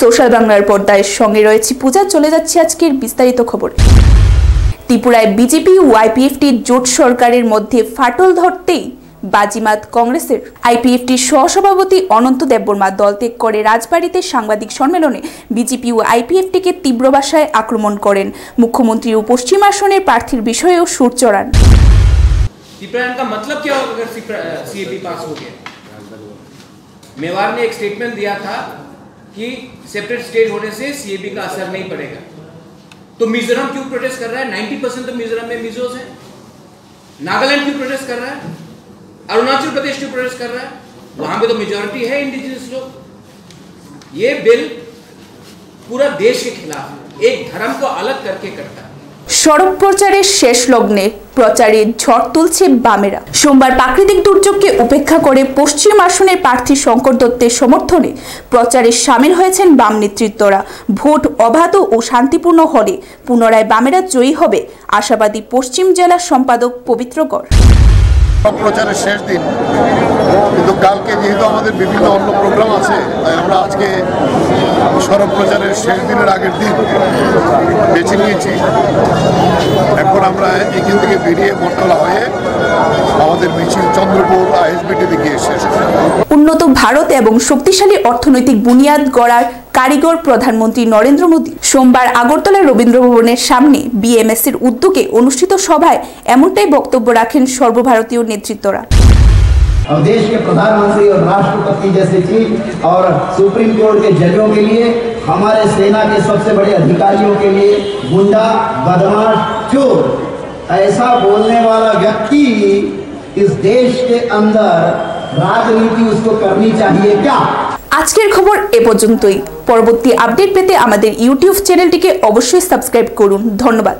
Social বাংলার পর্দায় সঙ্গে রয়েছে পূজা চলে যাচ্ছে আজকের বিস্তারিত খবর ত্রিপুরায় বিজেপি ও আইপিএফটির জোট সরকারের মধ্যে ফাটল ধরতেই বাজিমাত কংগ্রেসের আইপিএফটির সহসভাপতি অনন্ত দেববর্মা দল ত্যাগ করে রাজবাড়িতে সাংবাদিক সম্মেলনে বিজেপি ও আইপিএফটিকে তীব্র ভাষায় আক্রমণ করেন মুখ্যমন্ত্রী ও পশ্চিম আসনের প্রার্থীর বিষয়েও সুর চড়ান सीपीआईएम का मतलब क्या होगा अगर सीएपी पास हो गया मेवाड़ ने एक स्टेटमेंट दिया था कि सेपरेट स्टेट होने से सीएबी का असर नहीं पड़ेगा। तो मिजोरम क्यों प्रोटेस्ट कर रहा है? 90 परसेंट तो मिजोरम में मिजोस है। नागालैंड क्यों प्रोटेस्ट कर रहा है? अरुणाचल प्रदेश क्यों प्रोटेस्ट कर रहा है? वहाँ पे तो मेजोरिटी है इंडिजिनस लोग। ये बिल पूरा देश के खिलाफ एक धर्म को अलग करके करता है। সড়ক প্রচারের শেষ লগ্নে প্রচারে ঝড় তুলছে বামেরা। সোমবার প্রাকৃতিক দুর্যোগকে উপেক্ষা করে পশ্চিম আসনের প্রার্থী শঙ্কর দত্তের সমর্থনে প্রচারে সামিল হয়েছেন বাম নেতৃত্বরা। ভোট অবাধ ও শান্তিপূর্ণ হলে পুনরায় বামেরা জয়ী হবে আশাবাদী পশ্চিম জেলা সম্পাদক পবিত্রগড় সব প্রচারের শেষ দিন। কিন্তু কালকে যেহেতু আমাদের বিভিন্ন অন্য প্রোগ্রাম আছে, তাই আমরা আজকে সড়ক প্রচারের শেষ দিনের আগের দিন বেছে নিয়েছি। এখন আমরা এখান থেকে বেরিয়ে বটতলা হয়ে আমাদের মিছিল চন্দ্রপুর আইএসবিটিতে গিয়ে শেষ উন্নত ভারত এবং শক্তিশালী অর্থনৈতিক বুনিয়াদ গড়ার কারিগর প্রধানমন্ত্রী নরেন্দ্র মোদী সোমবার আগরতলা রবীন্দ্র ভবনের সামনে বিএমএসের উদ্যোগে অনুষ্ঠিত সভায় এমনটাই বক্তব্য রাখেন সর্বভারতীয় নেতৃত্বরা और देश के प्रधानमंत्री और राष्ट्रपति जैसे चीफ और सुप्रीम कोर्ट के जजों के लिए हमारे सेना के सबसे बड़े अधिकारियों के लिए गुंडा बदमाश चोर ऐसा बोलने वाला व्यक्ति इस देश के अंदर राजनीति उसको करनी चाहिए क्या আজকের খবর এ পর্যন্তই। পরবর্তী আপডেট পেতে আমাদের ইউটিউব চ্যানেলটিকে অবশ্যই সাবস্ক্রাইব করুন। ধন্যবাদ।